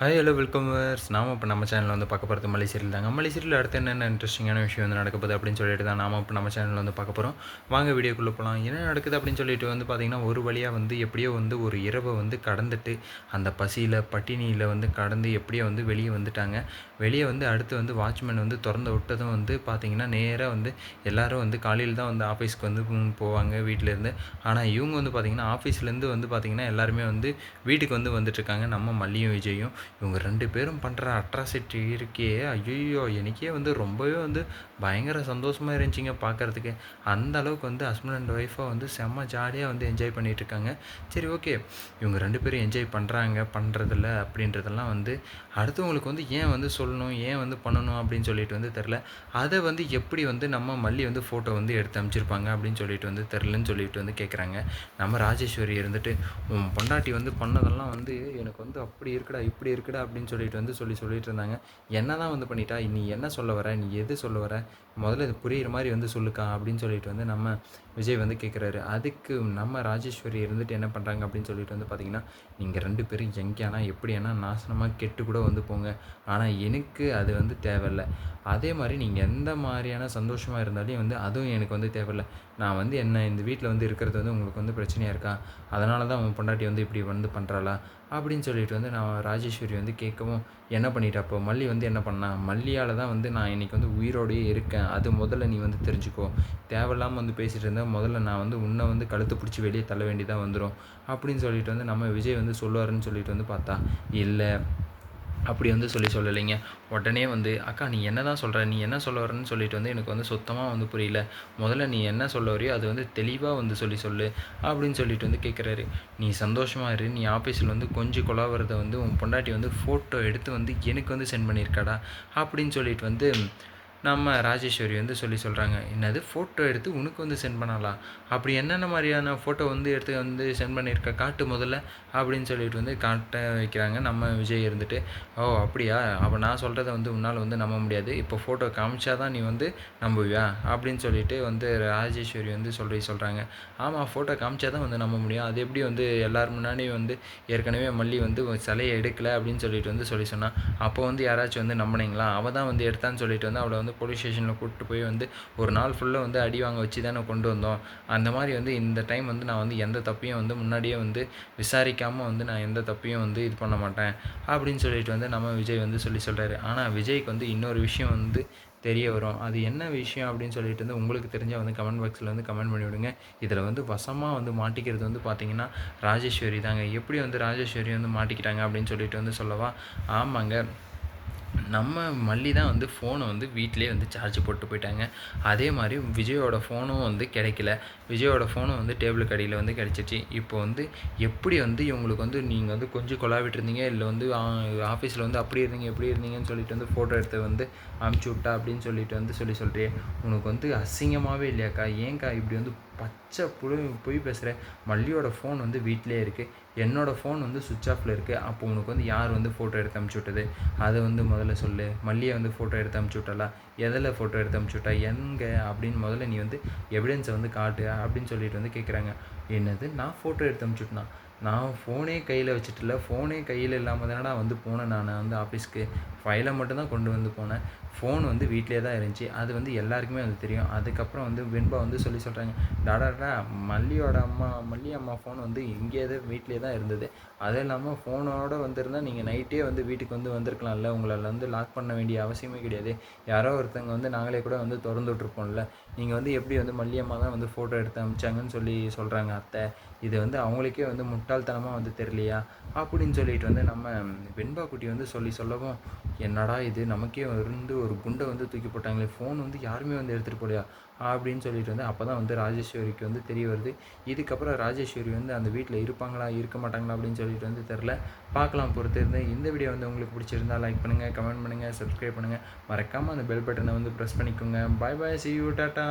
Hi hello வெல்கமர்ஸ் நாம இப்போ நம்ம சேனலில் வந்து பார்க்க போகிறது மலை சீரியல் தாங்க. மலை சீரியல் அடுத்து என்னென்ன இன்ட்ரெஸ்டிங்கான விஷயம் வந்து நடக்க போகுது அப்படின்னு சொல்லிட்டு தான் நாம இப்போ நம்ம சேனலில் வந்து பார்க்க போகிறோம் வாங்க வீடியோக்குள்ளே போகலாம் என்ன நடக்குது அப்படின்னு சொல்லிட்டு வந்து பார்த்திங்கன்னா ஒரு வழியாக வந்து எப்படியோ வந்து ஒரு இரவை வந்து கடந்துட்டு அந்த பசியில் பட்டினியில் வந்து கடந்து எப்படியோ வந்து வெளியே வந்துட்டாங்க. வெளியே வந்து அடுத்து வந்து வாட்ச்மேன் வந்து திறந்து விட்டதும் வந்து பார்த்திங்கன்னா நேராக வந்து எல்லாரும் வந்து காலையில் தான் வந்து ஆஃபீஸ்க்கு வந்து போவாங்க வீட்டிலேருந்து ஆனால் இவங்க வந்து பார்த்திங்கன்னா ஆஃபீஸ்லேருந்து வந்து பார்த்திங்கன்னா எல்லாருமே வந்து வீட்டுக்கு வந்து வந்துட்டுருக்காங்க நம்ம மல்லியும் விஜயும். இவங்க ரெண்டு பேரும் பண்ணுற அட்ராசிட்டி இருக்கே. ஐயோ எனக்கே வந்து ரொம்பவே வந்து பயங்கர சந்தோஷமாக இருந்துச்சிங்க பார்க்குறதுக்கு அந்த அளவுக்கு வந்து ஹஸ்பண்ட் அண்ட் ஒய்ஃபாக வந்து செம்ம ஜாலியாக வந்து என்ஜாய் பண்ணிகிட்ருக்காங்க சரி ஓகே இவங்க ரெண்டு பேரும் என்ஜாய் பண்ணுறாங்க பண்ணுறதில்ல அப்படின்றதெல்லாம் வந்து அடுத்தவங்களுக்கு வந்து ஏன் வந்து சொல்லணும் ஏன் வந்து பண்ணணும் அப்படின்னு சொல்லிட்டு வந்து தெரில அதை வந்து எப்படி வந்து நம்ம மல்லி வந்து ஃபோட்டோ வந்து எடுத்து அமைச்சிருப்பாங்க அப்படின்னு சொல்லிட்டு வந்து தெரிலன்னு சொல்லிட்டு வந்து கேட்குறாங்க நம்ம ராஜேஸ்வரி இருந்துட்டு உன் பொண்டாட்டி வந்து பண்ணதெல்லாம் வந்து எனக்கு வந்து அப்படி இருக்குடா இப்படி இருக்குடா அப்படின்னு சொல்லிட்டு வந்து சொல்லி சொல்லிட்டு இருந்தாங்க. என்ன தான் வந்து பண்ணிட்டா நீ என்ன சொல்ல வர நீ எது சொல்ல வர முதல்ல இது புரியுற மாதிரி வந்து சொல்லுக்கா அப்படின்னு சொல்லிட்டு வந்து நம்ம விஜய் வந்து கேட்குறாரு அதுக்கு நம்ம ராஜேஸ்வரி இருந்துட்டு என்ன பண்ணுறாங்க அப்படின்னு சொல்லிட்டு வந்து பார்த்தீங்கன்னா நீங்கள் ரெண்டு பேரும் எங்கேனா எப்படியானா நாசனமாக கெட்டு கூட வந்து போங்க. ஆனால் எனக்கு அது வந்து தேவையில்ல. அதே மாதிரி நீங்கள் எந்த மாதிரியான சந்தோஷமாக இருந்தாலும் வந்து அதுவும் எனக்கு வந்து தேவையில்ல. நான் வந்து என்ன இந்த வீட்டில் வந்து இருக்கிறது வந்து உங்களுக்கு வந்து பிரச்சனையாக இருக்கா? அதனால தான் உன் பொண்டாட்டி வந்து இப்படி வந்து பண்ணுறாளா அப்படின்னு சொல்லிட்டு வந்து நான் ராஜேஸ்வரி வந்து கேட்கவும் என்ன பண்ணிட்டா அப்போ? மல்லி வந்து என்ன பண்ணா மல்லியால் தான் வந்து நான் இன்றைக்கி வந்து உயிரோடையே இருக்கேன். அது முதல்ல நீ வந்து தெரிஞ்சுக்கோ. தேவையில்லாமல் வந்து பேசிகிட்டு இருந்தால் முதல்ல நான் வந்து உன்னை வந்து கழுத்து பிடிச்சி வெளியே தள்ள வேண்டியதாக வந்துடும் அப்படின்னு சொல்லிட்டு வந்து நம்ம விஜய் வந்து சொல்லுவாருன்னு சொல்லிட்டு வந்து பார்த்தா இல்லை அப்படி வந்து சொல்லி சொல்லலைங்க. உடனே வந்து அக்கா நீ என்ன தான் சொல்கிற நீ என்ன சொல்ல வரன்னு சொல்லிட்டு வந்து எனக்கு வந்து சுத்தமாக வந்து புரியல. முதல்ல நீ என்ன சொல்ல வரையோ அது வந்து தெளிவாக வந்து சொல்லி சொல்லு அப்படின்னு சொல்லிட்டு வந்து கேட்குறாரு நீ சந்தோஷமாக இரு. நீ ஆஃபீஸில் வந்து கொஞ்சம் கொலாவறதை வந்து உன் பொண்டாட்டி வந்து ஃபோட்டோ எடுத்து வந்து எனக்கு வந்து சென்ட் பண்ணியிருக்காடா? அப்படின்னு சொல்லிட்டு வந்து நம்ம ராஜேஸ்வரி வந்து சொல்லி சொல்கிறாங்க என்னது? ஃபோட்டோ எடுத்து உனக்கு வந்து சென்ட் பண்ணலாம் அப்படி என்னென்ன மாதிரியான ஃபோட்டோ வந்து எடுத்து வந்து சென்ட் பண்ணியிருக்க காட்டு முதல்ல அப்படின்னு சொல்லிட்டு வந்து காட்ட வைக்கிறாங்க. நம்ம விஜய் இருந்துட்டு ஓ அப்படியா? அப்போ நான் சொல்கிறத வந்து உன்னால் வந்து நம்ப முடியாது. இப்போ ஃபோட்டோ காமிச்சா தான் நீ வந்து நம்புவியா? அப்படின்னு சொல்லிட்டு வந்து ராஜேஸ்வரி வந்து சொல்லி சொல்கிறாங்க ஆமாம் ஃபோட்டோ காமிச்சா தான் வந்து நம்ப முடியும். அது எப்படி வந்து எல்லோரும் முன்னாடியும் வந்து ஏற்கனவே மல்லி வந்து சிலையை எடுக்கலை? அப்படின்னு சொல்லிட்டு வந்து சொல்லி சொன்னான் அப்போ வந்து யாராச்சும் வந்து நம்பினீங்களா? அவள் தான் வந்து எடுத்தான்னு சொல்லிட்டு வந்து அவளை வந்து போலீஸ் ஸ்டேஷனில் கூப்பிட்டு போய் வந்து ஒரு நாள் ஃபுல்லாக வந்து அடி வாங்க வச்சு தானே கொண்டு வந்தோம். அந்த மாதிரி வந்து இந்த டைம் வந்து நான் வந்து எந்த தப்பையும் வந்து முன்னாடியே வந்து விசாரிக்காமல் வந்து நான் எந்த தப்பையும் வந்து இது பண்ண மாட்டேன் அப்படின்னு சொல்லிட்டு வந்து நம்ம விஜய் வந்து சொல்லி சொல்கிறாரு ஆனால் விஜய்க்கு வந்து இன்னொரு விஷயம் வந்து தெரிய வரும். அது என்ன விஷயம் அப்படின்னு சொல்லிட்டு வந்து உங்களுக்கு தெரிஞ்சால் வந்து கமெண்ட் பாக்ஸில் வந்து கமெண்ட் பண்ணி விடுங்க. இதில் வந்து வசமாக வந்து மாட்டிக்கிறது வந்து பார்த்திங்கன்னா ராஜேஸ்வரி தாங்க. எப்படி வந்து ராஜேஸ்வரி வந்து மாட்டிக்கிட்டாங்க அப்படின்னு சொல்லிட்டு வந்து சொல்லவா? ஆமாங்க. நம்ம மல்லி தான் வந்து ஃபோனை வந்து வீட்டிலே வந்து சார்ஜ் போட்டு போயிட்டாங்க. அதே மாதிரி விஜயோட ஃபோனும் வந்து கிடைக்கல. விஜயோட ஃபோனும் வந்து டேபிளுக்கு அடியில் வந்து கிடச்சிச்சு இப்போ வந்து எப்படி வந்து இவங்களுக்கு வந்து நீங்கள் வந்து கொஞ்சம் கொலாவிட்டு இருந்தீங்க? இல்லை வந்து ஆஃபீஸில் வந்து அப்படி இருந்தீங்க எப்படி இருந்தீங்கன்னு சொல்லிட்டு வந்து ஃபோட்டோ எடுத்து வந்து அமுச்சு விட்டா அப்படின்னு சொல்லிட்டு வந்து சொல்லி சொல்கிறேன் உனக்கு வந்து அசிங்கமாகவே இல்லையாக்கா? ஏன்க்கா இப்படி வந்து பச்சை புழு பொய் பேசுகிற மல்லியோட ஃபோன் வந்து வீட்டிலே இருக்குது என்னோடய ஃபோன் வந்து சுவிட்ச் ஆஃபில் இருக்குது அப்போ உனக்கு வந்து யார் வந்து ஃபோட்டோ எடுத்து அமுச்சு விட்டது? அதை வந்து முதல்ல சொல்லு. மல்லியை வந்து ஃபோட்டோ எடுத்து அமுச்சு விட்டாளா? எதில் ஃபோட்டோ எடுத்து அமுச்சு விட்டா? எங்கே? அப்படின்னு முதல்ல நீ வந்து எவிடன்ஸை வந்து காட்டு அப்படின்னு சொல்லிட்டு வந்து கேட்குறாங்க என்னது? நான் ஃபோட்டோ எடுத்து அமுச்சு விட்டனா? நான் ஃபோனே கையில் வச்சுட்டுல ஃபோனே கையில் இல்லாமல் தானடா வந்து போனேன். நான் வந்து ஆஃபீஸ்க்கு ஃபைலை மட்டும்தான் கொண்டு வந்து போனேன். ஃபோன் வந்து வீட்டிலே தான் இருந்துச்சு. அது வந்து எல்லாருக்குமே வந்து தெரியும். அதுக்கப்புறம் வந்து வெண்பா வந்து சொல்லி சொல்கிறாங்க டாடாடா மல்லியோட அம்மா மல்லி அம்மா ஃபோன் வந்து இங்கே தான் வீட்டிலே தான் இருந்தது. அதுவும் இல்லாமல் ஃபோனோடு வந்திருந்தால் நீங்கள் நைட்டே வந்து வீட்டுக்கு வந்து வந்திருக்கலாம்ல. உங்களால் வந்து லாக் பண்ண வேண்டிய அவசியமே கிடையாது. யாரோ ஒருத்தங்க வந்து நாங்களே கூட வந்து திறந்து விட்ருப்போம்ல நீங்கள் வந்து எப்படி வந்து மல்லியம்மா தான் வந்து ஃபோட்டோ எடுத்து அமிச்சாங்கன்னு சொல்லி சொல்கிறாங்க அத்தை. இது வந்து அவங்களுக்கே வந்து முட்டாள்தனமாக வந்து தெரியலையா? அப்படின்னு சொல்லிட்டு வந்து நம்ம வெண்பா குட்டி வந்து சொல்லி சொல்லவும் என்னடா இது? நமக்கே இருந்து ஒரு குண்டை வந்து தூக்கி போட்டாங்களே. ஃபோன் வந்து யாருமே வந்து எடுத்துகிட்டு போலையா? அப்படின்னு சொல்லிட்டு வந்து அப்போ தான் வந்து ராஜேஸ்வரிக்கு வந்து தெரிய வருது. இதுக்கப்புறம் ராஜேஸ்வரி வந்து அந்த வீட்டில் இருப்பாங்களா? இருக்க மாட்டாங்களா? அப்படின்னு சொல்லிட்டு வந்து தெரில பார்க்கலாம். பொறுத்து இருந்து இந்த வீடியோ வந்து உங்களுக்கு பிடிச்சிருந்தா லைக் பண்ணுங்கள் கமெண்ட் பண்ணுங்கள் சப்ஸ்கிரைப் பண்ணுங்கள் மறக்காமல் அந்த பெல் பட்டனை வந்து ப்ரெஸ் பண்ணிக்கோங்க. Bye bye see you tata